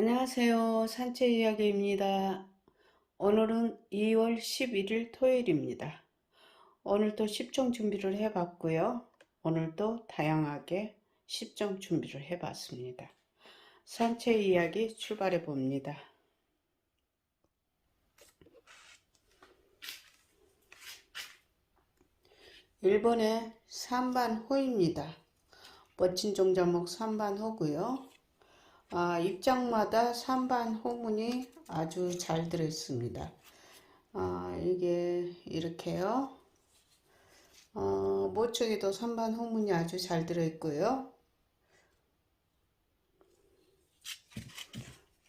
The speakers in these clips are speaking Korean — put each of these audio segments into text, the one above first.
안녕하세요. 산책 이야기입니다. 오늘은 2월 11일 토요일입니다. 오늘도 10종 준비를 해봤고요. 오늘도 다양하게 10종 준비를 해봤습니다. 산책 이야기 출발해 봅니다. 일본의 산반호입니다. 멋진 종자목 산반호고요. 아, 입장마다 산반 호문이 아주 잘 들어있습니다. 아, 이게 이렇게요. 어, 모쪽에도 산반 호문이 아주 잘 들어있고요.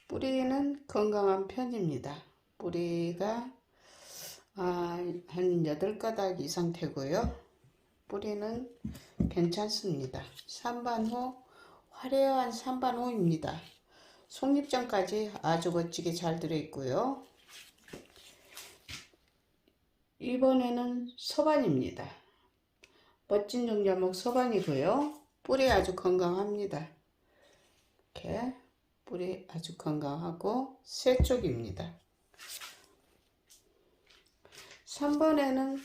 뿌리는 건강한 편입니다. 뿌리가 아, 한 8가닥 이상 되고요. 뿌리는 괜찮습니다. 산반호 화려한 산반호입니다. 속립장까지 아주 멋지게 잘 들어있고요. 이번에는 서반입니다. 멋진 종자목 서반이고요. 뿌리 아주 건강합니다. 이렇게 뿌리 아주 건강하고 새 쪽입니다. 3번에는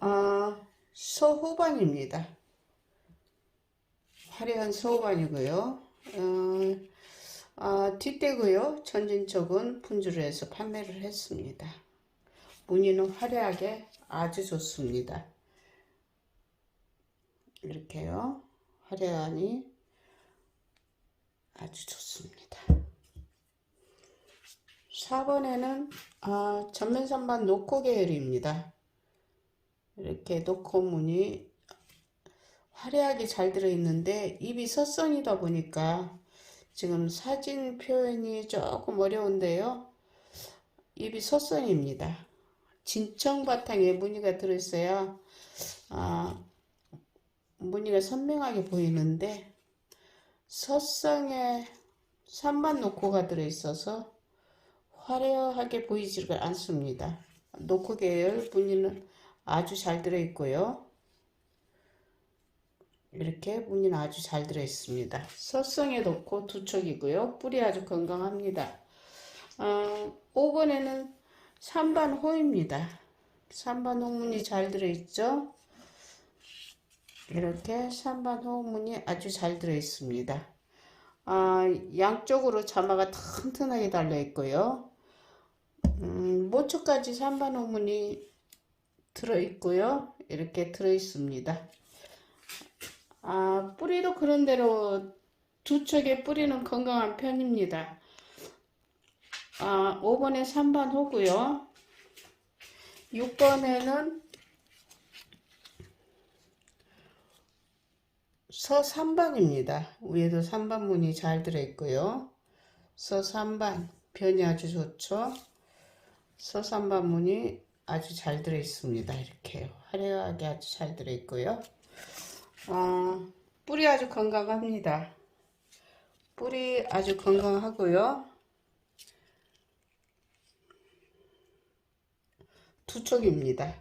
어, 서호반입니다. 화려한 소반이고요. 어, 어, 뒷대고요. 전진 쪽은 분주를 해서 판매를 했습니다. 무늬는 화려하게 아주 좋습니다. 이렇게요. 화려하니 아주 좋습니다. 4번에는 아, 전면 선반 노코 계열입니다. 이렇게 노코 무늬 화려하게 잘 들어있는데 입이 서성이다 보니까 지금 사진 표현이 조금 어려운데요. 입이 서성입니다. 진청 바탕에 무늬가 들어있어야 아, 무늬가 선명하게 보이는데 서성에 산만 노코가 들어있어서 화려하게 보이지가 않습니다. 노코 계열 무늬는 아주 잘 들어있고요. 이렇게 무늬는 아주 잘 들어있습니다. 서성에 놓고 두 촉이고요. 뿌리 아주 건강합니다. 어, 5번에는 3반 호입니다. 3반 호문이 잘 들어있죠. 이렇게 3반 호문이 아주 잘 들어있습니다. 아, 양쪽으로 자마가 튼튼하게 달려있고요. 음, 모초까지 3반 호문이 들어있고요. 이렇게 들어있습니다. 아, 뿌리도 그런 대로 두 척의 뿌리는 건강한 편입니다. 아, 5번에 3반 호고요. 6번에는 서 3반입니다. 위에도 3반 문이 잘 들어있고요. 서 3반 변이 아주 좋죠. 서 3반 문이 아주 잘 들어있습니다. 이렇게 화려하게 아주 잘 들어있고요. 어, 뿌리 아주 건강합니다. 뿌리 아주 건강하고요. 두 촉입니다.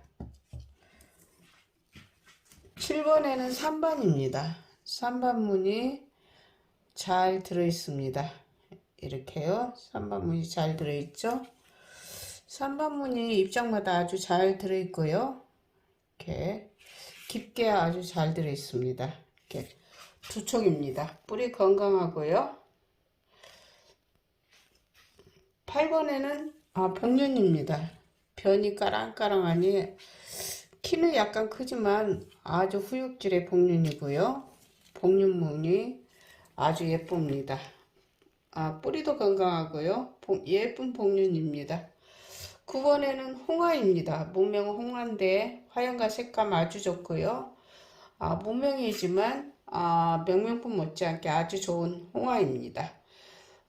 7번에는 3반입니다. 3반 문이 잘 들어있습니다. 이렇게요. 3반 문이 잘 들어있죠. 3반 문이 입장마다 아주 잘 들어있고요. 이렇게 깊게 아주 잘 들어 있습니다. 이렇게 두 촉입니다. 뿌리 건강하고요. 8번에는 아, 병륜입니다. 변이 까랑까랑하니 키는 약간 크지만 아주 후육질의 복륜이고요. 복륜무늬 아주 예쁩니다. 아, 뿌리도 건강하고요. 예쁜 복륜입니다. 9번에는 홍화입니다. 문명은 홍화인데 화형과 색감 아주 좋고요. 아, 무명이지만 아, 명명품 못지않게 아주 좋은 홍화입니다.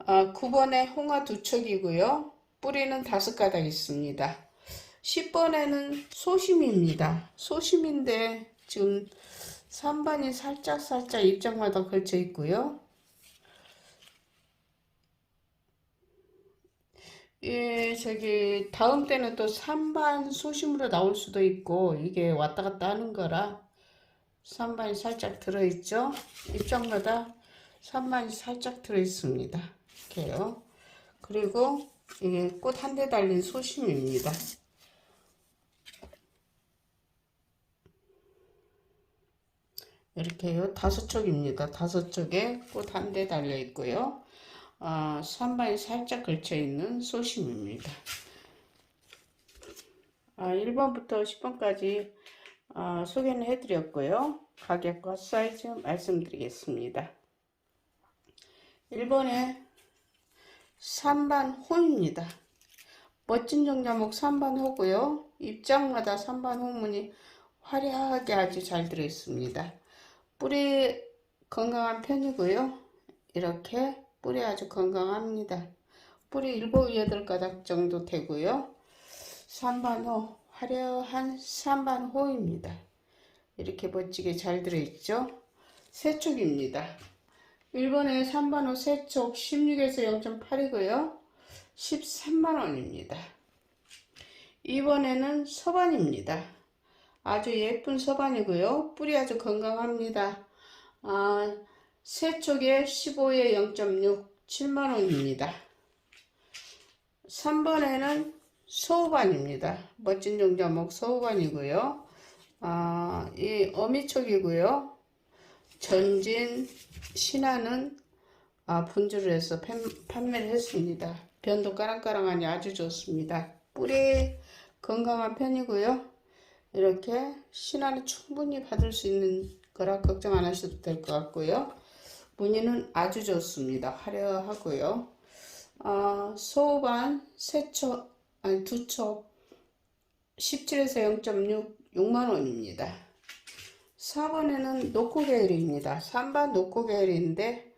아, 9번에 홍화 두 척이고요. 뿌리는 다섯 가닥 있습니다. 10번에는 소심입니다. 소심인데 지금 3반이 살짝 살짝 입장마다 걸쳐 있고요. 예, 저기 다음 때는 또 3반 소심으로 나올 수도 있고 이게 왔다 갔다 하는 거라 3반이 살짝 들어있죠. 입장마다 3반이 살짝 들어있습니다. 이렇게요. 그리고 이게 꽃 한 대 달린 소심입니다. 이렇게요. 다섯 촉입니다. 다섯 촉에 꽃 한 대 달려 있고요. 아, 선반이 살짝 걸쳐 있는 소심입니다. 아, 1번부터 10번까지 아, 소개는 해드렸고요. 가격과 사이즈 말씀드리겠습니다. 1번에 3반 호입니다. 멋진 정자목 3반 호고요. 입장마다 3반 호문이 화려하게 아주 잘 들어있습니다. 뿌리 건강한 편이고요. 이렇게 뿌리 아주 건강합니다. 뿌리 7, 8가닥 정도 되고요. 3반호 화려한 3반호입니다. 이렇게 멋지게 잘 들어있죠. 세촉입니다. 1번에 3반호 세촉 16에서 0.8이고요. 13만원입니다. 2번에는 서반입니다. 아주 예쁜 서반이고요. 뿌리 아주 건강합니다. 아, 세촉에 15에 0.6 7만원입니다. 3번에는 소우반입니다. 멋진 종자목 소우반이고요. 아, 이 어미촉이고요. 전진 신화는 아, 분주를 해서 판, 판매를 했습니다. 변도 까랑까랑하니 아주 좋습니다. 뿌리 건강한 편이고요. 이렇게 신화는 충분히 받을 수 있는 거라 걱정 안 하셔도 될 것 같고요. 무늬는 아주 좋습니다. 화려하고요. 어, 소반, 세촉, 아니 두촉 17에서 0.6, 6만원입니다. 4번에는 노코 계열입니다. 3반 노코 계열인데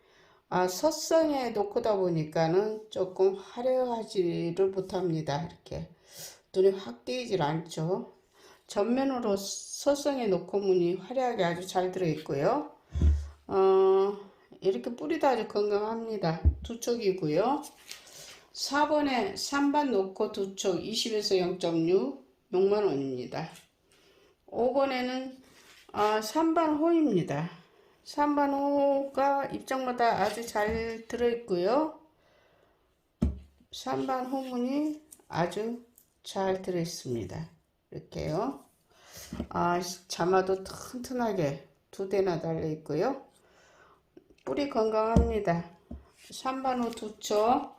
아, 서성에 놓고다 보니까는 조금 화려하지를 못합니다. 이렇게 눈이 확 띄질 않죠. 전면으로 서성에 놓고 무늬 화려하게 아주 잘 들어있고요. 어, 이렇게 뿌리도 아주 건강합니다. 두 촉이고요. 4번에 3반 놓고 두 촉 20에서 0.6 6만원입니다. 5번에는 아, 3반 호입니다. 3반 호가 입장마다 아주 잘 들어있고요. 3반 호문이 아주 잘 들어있습니다. 이렇게요. 아, 자마도 튼튼하게 두 대나 달려있고요. 뿌리 건강합니다. 3반호 두 촉,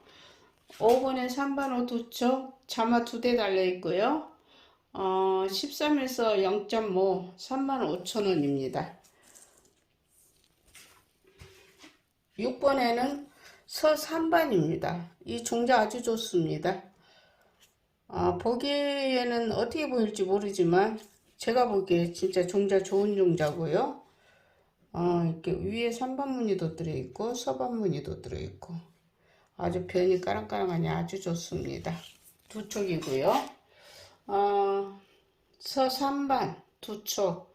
5번에 3반호 두 촉, 자마 두 대 달려있고요. 어, 13에서 0.5, 3만 5천원입니다. 6번에는 서 3반입니다. 이 종자 아주 좋습니다. 어, 보기에는 어떻게 보일지 모르지만 제가 보기에 진짜 종자 좋은 종자고요. 어, 이렇게 위에 3반 무늬도 들어있고 서반 무늬도 들어있고 아주 변이 까랑까랑하니 아주 좋습니다. 두 촉이고요. 어, 서 3반 두 촉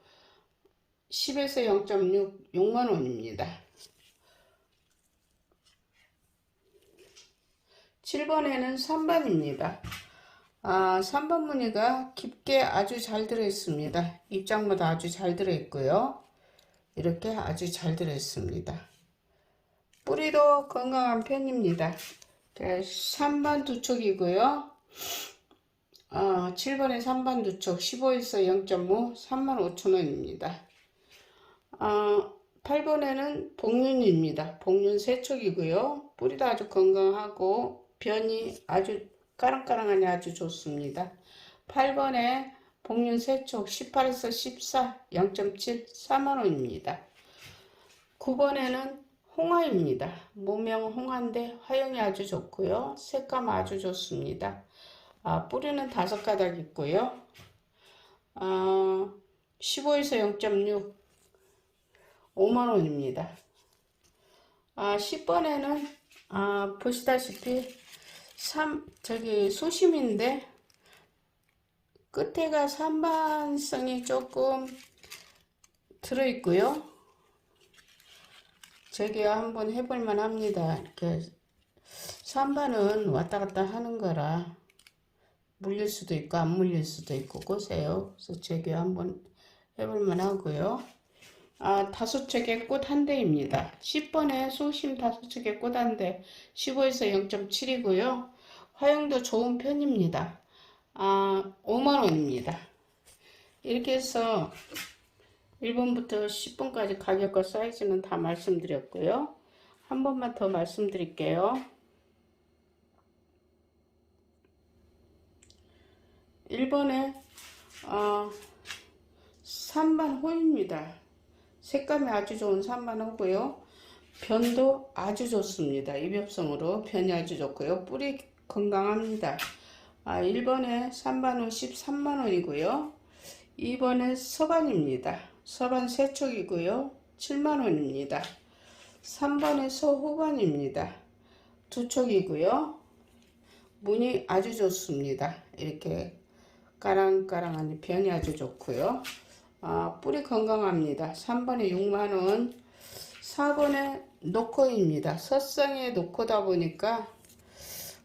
10에서 0.6 6만원입니다. 7번에는 3반입니다. 아, 3번 무늬가 깊게 아주 잘 들어있습니다. 입장마다 아주 잘 들어있고요. 이렇게 아주 잘 들어있습니다. 뿌리도 건강한 편입니다. 3반 두 촉이고요. 어, 7번에 3반 두촉 15에서 0.5 35,000원입니다. 어, 8번에는 복륜입니다. 복륜 세 촉이고요. 뿌리도 아주 건강하고 변이 아주 까랑까랑하니 아주 좋습니다. 8번에 복륜 세촉 18에서 14 0.7 4만원입니다. 9번에는 홍화입니다. 무명 홍화인데 화형이 아주 좋고요. 색감 아주 좋습니다. 아, 뿌리는 다섯 가닥 있고요. 아, 15에서 0.6 5만원입니다. 아, 10번에는 아, 보시다시피 3 저기 소심인데 끝에가 산반성이 조금 들어있고요. 저기 한번 해볼만 합니다. 이렇게 산반은 왔다 갔다 하는 거라 물릴 수도 있고 안 물릴 수도 있고 그세요. 그래서 저기 한번 해볼만 하고요. 아, 다섯 척의 꽃 한 대입니다. 10번에 소심 다섯 척의 꽃 한 대, 15에서 0.7이고요. 화용도 좋은 편입니다. 아, 5만원입니다. 이렇게 해서 1번부터 10번까지 가격과 사이즈는 다 말씀드렸고요. 한 번만 더 말씀드릴게요. 1번에 어, 3반 호입니다. 색감이 아주 좋은 3반 호고요. 변도 아주 좋습니다. 입엽성으로 변이 아주 좋고요. 뿌리 건강합니다. 아, 1번에 3반 호 13만원이고요. 2번에 서반입니다. 서반 세촉이고요. 7만원입니다. 3번에 서호반입니다. 두 촉이고요. 무늬 아주 좋습니다. 이렇게 까랑까랑한 변이 아주 좋고요. 아, 뿌리 건강합니다. 3번에 6만원, 4번에 노코입니다. 서성에 노코다 보니까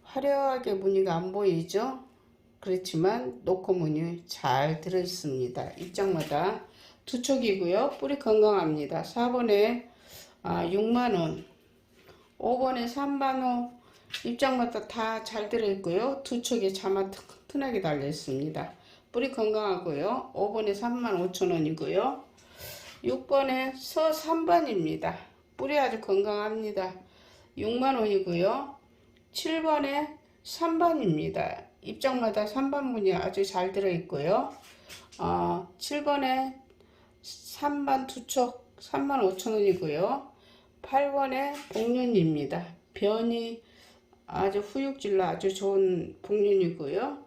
화려하게 무늬가 안 보이죠? 그렇지만 노코 무늬 잘 들어 있습니다. 입장마다 두 촉이고요. 뿌리 건강합니다. 4번에 아, 6만원, 5번에 3만원, 입장마다 다 잘 들어있고요. 두 촉에 자마 튼튼하게 달려있습니다. 뿌리 건강하고요. 5번에 3만 5천원이고요. 6번에 서 3번입니다. 뿌리 아주 건강합니다. 6만원이고요. 7번에 3번입니다. 입장마다 3번 문이 아주 잘 들어있고요. 어, 7번에 3번 두촉 3만 5천원이고요. 8번에 복륜입니다. 변이 아주 후육질로 아주 좋은 복륜이고요.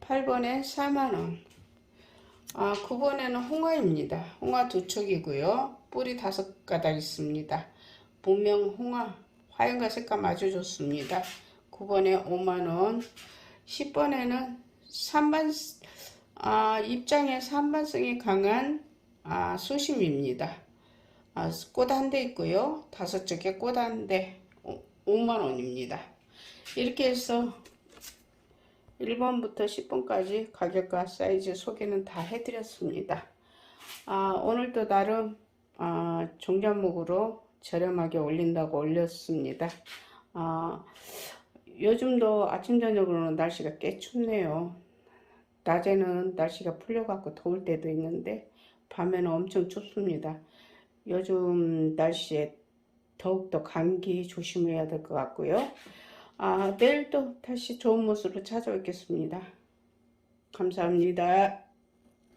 8번에 4만원. 아, 9번에는 홍화입니다. 홍화 두 촉이고요. 뿌리 다섯 가닥 있습니다. 본명 홍화. 화연과 색감 아주 좋습니다. 9번에 5만원. 10번에는 3반, 아, 입장에 3반성이 강한 아, 수심입니다. 아, 꽃 한 대 있고요. 다섯 쪽에 꽃 한 대. 5만원입니다. 이렇게 해서 1번부터 10번까지 가격과 사이즈 소개는 다 해드렸습니다. 아, 오늘도 나름 아, 종잣목으로 저렴하게 올린다고 올렸습니다. 아, 요즘도 아침 저녁으로는 날씨가 꽤 춥네요. 낮에는 날씨가 풀려갖고 더울 때도 있는데 밤에는 엄청 춥습니다. 요즘 날씨에 더욱더 감기 조심해야 될 것 같고요. 아, 내일 또 다시 좋은 모습으로 찾아뵙겠습니다. 감사합니다.